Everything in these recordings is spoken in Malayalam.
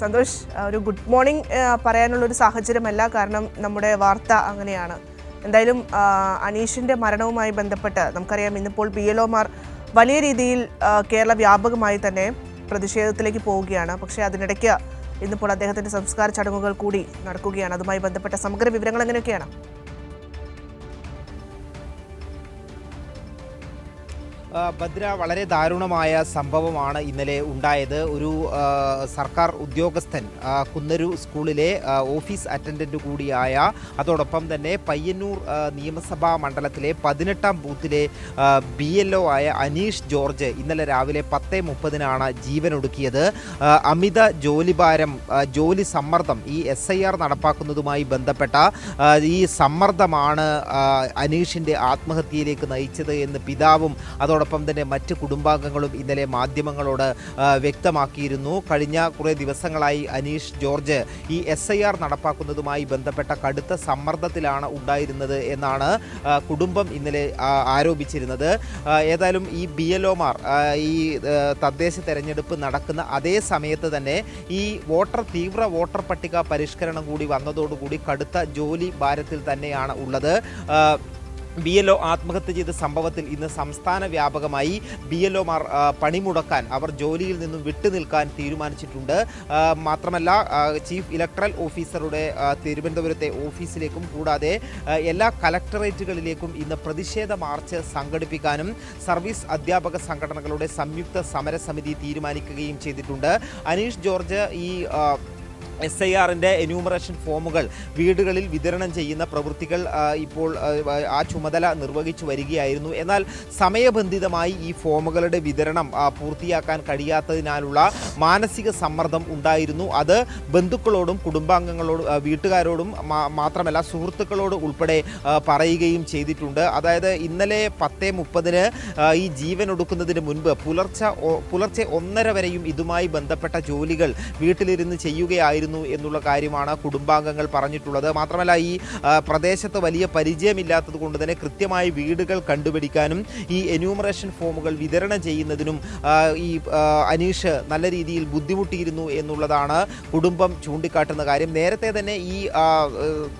സന്തോഷ് ഒരു ഗുഡ് മോർണിംഗ് പറയാനുള്ളൊരു സാഹചര്യമല്ല കാരണം നമ്മുടെ വാർത്ത അങ്ങനെയാണ്. എന്തായാലും അനീഷിന്റെ മരണവുമായി ബന്ധപ്പെട്ട് നമുക്കറിയാം ഇന്നിപ്പോൾ പി എൽ ഒമാർ വലിയ രീതിയിൽ കേരള വ്യാപകമായി തന്നെ പ്രതിഷേധത്തിലേക്ക് പോവുകയാണ്. പക്ഷേ അതിനിടയ്ക്ക് ഇന്നിപ്പോൾ അദ്ദേഹത്തിന്റെ സംസ്കാര ചടങ്ങുകൾ കൂടി നടക്കുകയാണ്. അതുമായി ബന്ധപ്പെട്ട സമഗ്ര വിവരങ്ങൾ എങ്ങനെയൊക്കെയാണ്? ഭദ്ര വളരെ ദാരുണമായ സംഭവമാണ് ഇന്നലെ ഉണ്ടായത്. ഒരു സർക്കാർ ഉദ്യോഗസ്ഥൻ കുന്നരു സ്കൂളിലെ ഓഫീസ് അറ്റൻഡന്റ് കൂടിയായ അതോടൊപ്പം തന്നെ പയ്യന്നൂർ നിയമസഭാ മണ്ഡലത്തിലെ പതിനെട്ടാം ബൂത്തിലെ ബി എൽ ഒ ആയ അനീഷ് ജോർജ് ഇന്നലെ രാവിലെ പത്ത് മുപ്പതിനാണ് ജീവനൊടുക്കിയത്. അമിത ജോലിഭാരം ജോലി സമ്മർദ്ദം ഈ എസ് ഐ ആർ നടപ്പാക്കുന്നതുമായി ബന്ധപ്പെട്ട ഈ സമ്മർദ്ദമാണ് അനീഷിന്റെ ആത്മഹത്യയിലേക്ക് നയിച്ചത് എന്ന് പിതാവും അതോടൊപ്പം തന്നെ മറ്റ് കുടുംബാംഗങ്ങളും ഇന്നലെ മാധ്യമങ്ങളോട് വ്യക്തമാക്കിയിരുന്നു. കഴിഞ്ഞ കുറേ ദിവസങ്ങളായി അനീഷ് ജോർജ് ഈ എസ് ഐ ആർ നടപ്പാക്കുന്നതുമായി ബന്ധപ്പെട്ട കടുത്ത സമ്മർദ്ദത്തിലാണ് ഉണ്ടായിരുന്നത് എന്നാണ് കുടുംബം ഇന്നലെ ആരോപിച്ചിരുന്നത്. ഏതായാലും ഈ ബി എൽ ഒമാർ ഈ തദ്ദേശ തെരഞ്ഞെടുപ്പ് നടക്കുന്ന അതേ സമയത്ത് തന്നെ ഈ വോട്ടർ തീവ്ര വോട്ടർ പട്ടിക പരിഷ്കരണം കൂടി വന്നതോടുകൂടി കടുത്ത ജോലി ഭാരത്തിൽ തന്നെയാണ് ഉള്ളത്. ബി എൽ ഒ ആത്മഹത്യ ചെയ്ത സംഭവത്തിൽ ഇന്ന് സംസ്ഥാന വ്യാപകമായി ബി എൽ ഒമാർ പണിമുടക്കാൻ അവർ ജോലിയിൽ നിന്നും വിട്ടുനിൽക്കാൻ തീരുമാനിച്ചിട്ടുണ്ട്. മാത്രമല്ല ചീഫ് ഇലക്ട്രൽ ഓഫീസറുടെ തിരുവനന്തപുരത്തെ ഓഫീസിലേക്കും കൂടാതെ എല്ലാ കലക്ടറേറ്റുകളിലേക്കും ഇന്ന് പ്രതിഷേധ മാർച്ച് സംഘടിപ്പിക്കാനും സർവീസ് അധ്യാപക സംഘടനകളുടെ സംയുക്ത സമരസമിതി തീരുമാനിക്കുകയും ചെയ്തിട്ടുണ്ട്. അനീഷ് ജോർജ് ഈ എസ് ഐ ആറിന്റെ എന്യൂമറേഷൻ ഫോമുകൾ വീടുകളിൽ വിതരണം ചെയ്യുന്ന പ്രവൃത്തികൾ ഇപ്പോൾ ആ, ചുമതല നിർവഹിച്ചു വരികയായിരുന്നു. എന്നാൽ സമയബന്ധിതമായി ഈ ഫോമുകളുടെ വിതരണം പൂർത്തിയാക്കാൻ കഴിയാത്തതിനാലുള്ള മാനസിക സമ്മർദ്ദം ഉണ്ടായിരുന്നു. അത് ബന്ധുക്കളോടും കുടുംബാംഗങ്ങളോടും വീട്ടുകാരോടും മാത്രമല്ല സുഹൃത്തുക്കളോട് ഉൾപ്പെടെ പറയുകയും ചെയ്തിട്ടുണ്ട്. അതായത് ഇന്നലെ പത്ത് മുപ്പതിന് ഈ ജീവൻ ഒടുക്കുന്നതിന് മുൻപ് പുലർച്ച പുലർച്ചെ ഒന്നര വരെയും ഇതുമായി ബന്ധപ്പെട്ട ജോലികൾ വീട്ടിലിരുന്ന് ചെയ്യുകയായിരുന്നു. എന്നുള്ള കാര്യമാണ് കുടുംബാംഗങ്ങൾ പറഞ്ഞിട്ടുള്ളത്. മാത്രമല്ല ഈ പ്രദേശത്ത് വലിയ പരിചയമില്ലാത്തത് കൊണ്ട് തന്നെ കൃത്യമായി വീടുകൾ കണ്ടുപിടിക്കാനും ഈ എന്യൂമറേഷൻ ഫോമുകൾ വിതരണം ചെയ്യുന്നതിനും ഈ അനീഷ് നല്ല രീതിയിൽ ബുദ്ധിമുട്ടിയിരുന്നു എന്നുള്ളതാണ് കുടുംബം ചൂണ്ടിക്കാട്ടുന്ന കാര്യം. നേരത്തെ തന്നെ ഈ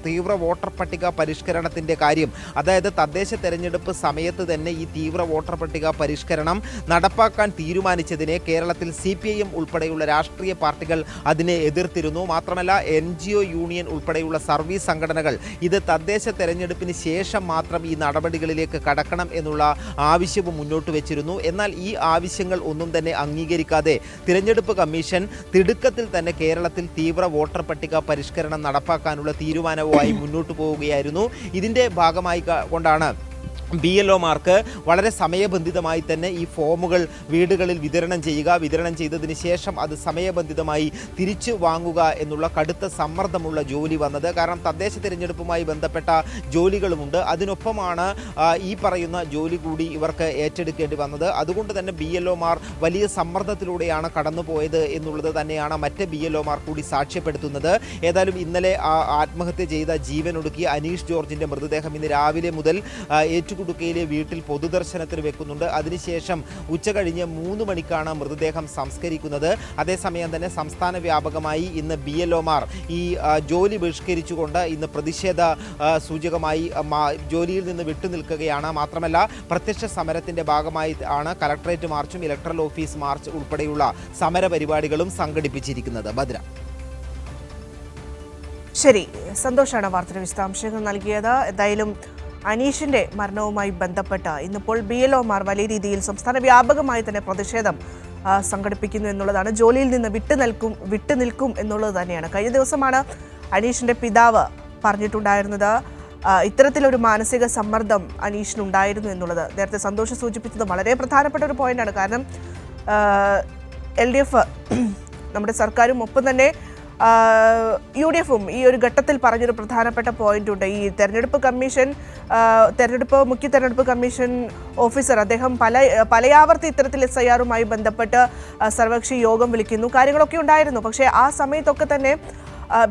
തീവ്ര വോട്ടർ പട്ടിക പരിഷ്കരണത്തിന്റെ കാര്യം അതായത് തദ്ദേശ തെരഞ്ഞെടുപ്പ് സമയത്ത് തന്നെ ഈ തീവ്ര വോട്ടർ പട്ടിക പരിഷ്കരണം നടപ്പാക്കാൻ തീരുമാനിച്ചതിനെ കേരളത്തിൽ സി ഉൾപ്പെടെയുള്ള രാഷ്ട്രീയ പാർട്ടികൾ അതിനെ എതിർത്തിരുന്നു മാത്രമല്ല എൻ ജി ഒ യൂണിയൻ ഉൾപ്പെടെയുള്ള സർവീസ് സംഘടനകൾ ഇത് തദ്ദേശ തെരഞ്ഞെടുപ്പിന് ശേഷം മാത്രം ഈ നടപടികളിലേക്ക് കടക്കണം എന്നുള്ള ആവശ്യവും മുന്നോട്ട് വെച്ചിരുന്നു. എന്നാൽ ഈ ആവശ്യങ്ങൾ ഒന്നും തന്നെ അംഗീകരിക്കാതെ തിരഞ്ഞെടുപ്പ് കമ്മീഷൻ തിടുക്കത്തിൽ തന്നെ കേരളത്തിൽ തീവ്ര വോട്ടർ പട്ടിക പരിഷ്കരണം നടപ്പാക്കാനുള്ള തീരുമാനവുമായി മുന്നോട്ട് പോവുകയായിരുന്നു. ഇതിന്റെ ഭാഗമായി കൊണ്ടാണ് ബി എൽ ഒമാർക്ക് വളരെ സമയബന്ധിതമായി തന്നെ ഈ ഫോമുകൾ വീടുകളിൽ വിതരണം ചെയ്യുക വിതരണം ചെയ്തതിന് ശേഷം അത് സമയബന്ധിതമായി തിരിച്ചു വാങ്ങുക എന്നുള്ള കടുത്ത സമ്മർദ്ദമുള്ള ജോലി വന്നത്. കാരണം തദ്ദേശ തിരഞ്ഞെടുപ്പുമായി ബന്ധപ്പെട്ട ജോലികളുമുണ്ട്. അതിനൊപ്പമാണ് ഈ പറയുന്ന ജോലി കൂടി ഇവർക്ക് ഏറ്റെടുക്കേണ്ടി വന്നത്. അതുകൊണ്ട് തന്നെ ബി എൽ ഒമാർ വലിയ സമ്മർദ്ദത്തിലൂടെയാണ് കടന്നുപോയത് എന്നുള്ളത് തന്നെയാണ് മറ്റ് ബി എൽ ഒമാർ കൂടി സാക്ഷ്യപ്പെടുത്തുന്നത്. ഏതായാലും ഇന്നലെ ആത്മഹത്യ ചെയ്ത ജീവനൊടുക്കി അനീഷ് ജോർജിന്റെ മൃതദേഹം ഇന്ന് രാവിലെ മുതൽ ആ, ഏറ്റുകുടുക്കയിലെ വീട്ടിൽ പൊതുദർശനത്തിന് വെക്കുന്നുണ്ട്. അതിനുശേഷം ഉച്ച കഴിഞ്ഞ് മൂന്ന് മണിക്കാണ് മൃതദേഹം സംസ്കരിക്കുന്നത്. അതേസമയം തന്നെ സംസ്ഥാന വ്യാപകമായി ഇന്ന് ബി എൽ ഒമാർ ഈ ജോലി ബഹിഷ്കരിച്ചുകൊണ്ട് ഇന്ന് പ്രതിഷേധ സൂചകമായി ജോലിയിൽ നിന്ന് വിട്ടുനിൽക്കുകയാണ് മാത്രമല്ല പ്രത്യക്ഷ സമരത്തിന്റെ ഭാഗമായി ആണ് കലക്ടറേറ്റ് മാർച്ചും ഇലക്ട്രൽ ഓഫീസ് മാർച്ച് ഉൾപ്പെടെയുള്ള സമര പരിപാടികളും സംഘടിപ്പിച്ചിരിക്കുന്നത്. ഭദ്ര. ശരി സന്തോഷാണ് വാർത്തയുടെ വിശദാംശങ്ങൾ നൽകിയത്. എന്തായാലും അനീഷിന്റെ മരണവുമായി ബന്ധപ്പെട്ട് ഇന്നിപ്പോൾ ബി എൽ ഒമാർ വലിയ രീതിയിൽ സംസ്ഥാന വ്യാപകമായി തന്നെ പ്രതിഷേധം സംഘടിപ്പിക്കുന്നു എന്നുള്ളതാണ്. ജോലിയിൽ നിന്ന് വിട്ടു നിൽക്കും വിട്ടു നിൽക്കും എന്നുള്ളത് തന്നെയാണ്. കഴിഞ്ഞ ദിവസമാണ് അനീഷിന്റെ പിതാവ് പറഞ്ഞിട്ടുണ്ടായിരുന്നത് ഇത്തരത്തിലൊരു മാനസിക സമ്മർദ്ദം അനീഷിനുണ്ടായിരുന്നു എന്നുള്ളത്. നേരത്തെ സന്തോഷം സൂചിപ്പിച്ചത് വളരെ പ്രധാനപ്പെട്ട ഒരു പോയിന്റാണ് കാരണം എൽ ഡി എഫ് നമ്മുടെ സർക്കാരും ഒപ്പം തന്നെ യു ഡി എഫും ഈ ഒരു ഘട്ടത്തിൽ പറഞ്ഞൊരു പ്രധാനപ്പെട്ട പോയിന്റ് ഉണ്ട് ഈ തെരഞ്ഞെടുപ്പ് കമ്മീഷൻ തെരഞ്ഞെടുപ്പ് മുഖ്യ തെരഞ്ഞെടുപ്പ് കമ്മീഷൻ ഓഫീസർ അദ്ദേഹം പല പലയാവർത്തി ഇത്തരത്തിൽ എസ് ഐ ആറുമായി ബന്ധപ്പെട്ട് സർവകക്ഷി യോഗം വിളിക്കുന്നു. കാര്യങ്ങളൊക്കെ ഉണ്ടായിരുന്നു. പക്ഷേ ആ സമയത്തൊക്കെ തന്നെ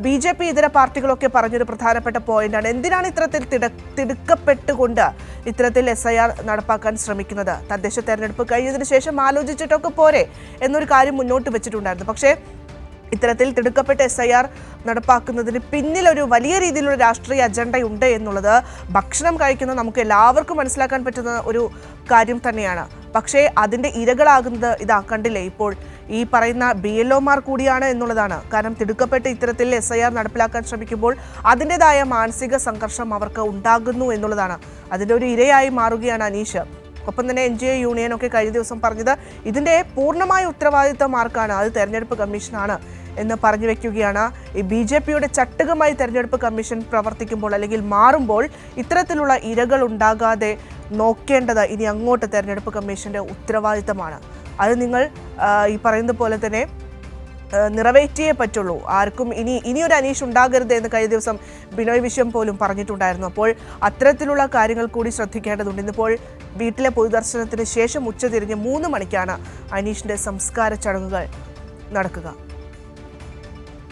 ബി ജെ പി ഇതര പാർട്ടികളൊക്കെ പറഞ്ഞൊരു പ്രധാനപ്പെട്ട പോയിന്റാണ്. എന്തിനാണ് ഇത്തരത്തിൽ തിട തിടുക്കപ്പെട്ടുകൊണ്ട് ഇത്തരത്തിൽ എസ് ഐ ആർ നടപ്പാക്കാൻ ശ്രമിക്കുന്നത്? തദ്ദേശ തെരഞ്ഞെടുപ്പ് കഴിഞ്ഞതിന് ശേഷം ആലോചിച്ചിട്ടൊക്കെ പോരെ എന്നൊരു കാര്യം മുന്നോട്ട് വെച്ചിട്ടുണ്ടായിരുന്നു. പക്ഷേ ഇത്തരത്തിൽ തിടുക്കപ്പെട്ട എസ് ഐ ആർ നടപ്പാക്കുന്നതിന് പിന്നിൽ ഒരു വലിയ രീതിയിലുള്ള രാഷ്ട്രീയ അജണ്ടയുണ്ട് എന്നുള്ളത് ഭക്ഷണം കഴിക്കുന്ന നമുക്ക് എല്ലാവർക്കും മനസ്സിലാക്കാൻ പറ്റുന്ന ഒരു കാര്യം തന്നെയാണ്. പക്ഷേ അതിന്റെ ഇരകളാകുന്നത് ഇതാ കണ്ടില്ലേ? ഇപ്പോൾ ഈ പറയുന്ന ബി എൽ ഒമാർ കൂടിയാണ് എന്നുള്ളതാണ്. കാരണം തിടുക്കപ്പെട്ട് ഇത്തരത്തിൽ എസ് ഐ ആർ നടപ്പിലാക്കാൻ ശ്രമിക്കുമ്പോൾ അതിന്റെതായ മാനസിക സംഘർഷം അവർക്ക് ഉണ്ടാകുന്നു എന്നുള്ളതാണ്. അതിന്റെ ഒരു ഇരയായി മാറുകയാണ് അനീഷ്. ഒപ്പം തന്നെ എൻ ജി ഒ യൂണിയൻ ഒക്കെ കഴിഞ്ഞ ദിവസം പറഞ്ഞത് ഇതിന്റെ പൂർണമായ ഉത്തരവാദിത്തം ആർക്കാണ്? അത് തെരഞ്ഞെടുപ്പ് കമ്മീഷനാണ്. എന്ന് പറഞ്ഞു വെക്കുകയാണ്. ഈ ബി ജെ പിയുടെ ചട്ടുകമായി തെരഞ്ഞെടുപ്പ് കമ്മീഷൻ പ്രവർത്തിക്കുമ്പോൾ അല്ലെങ്കിൽ മാറുമ്പോൾ ഇത്തരത്തിലുള്ള ഇരകൾ ഉണ്ടാകാതെ നോക്കേണ്ടത് ഇനി അങ്ങോട്ട് തെരഞ്ഞെടുപ്പ് കമ്മീഷന്റെ ഉത്തരവാദിത്തമാണ്. അത് നിങ്ങൾ ഈ പറയുന്നത് പോലെ തന്നെ നിറവേറ്റിയേ പറ്റുള്ളൂ. ആർക്കും ഇനി ഇനിയൊരു അനീഷ് ഉണ്ടാകരുത് എന്ന് കഴിഞ്ഞ ദിവസം ബിനോയ് വിശ്വം പോലും പറഞ്ഞിട്ടുണ്ടായിരുന്നു. അപ്പോൾ അത്തരത്തിലുള്ള കാര്യങ്ങൾ കൂടി ശ്രദ്ധിക്കേണ്ടതുണ്ട്. ഇന്നിപ്പോൾ വീട്ടിലെ പൊതുദർശനത്തിന് ശേഷം ഉച്ചതിരിഞ്ഞ് മൂന്ന് മണിക്കാണ് അനീഷിന്റെ സംസ്കാര ചടങ്ങുകൾ നടക്കുക.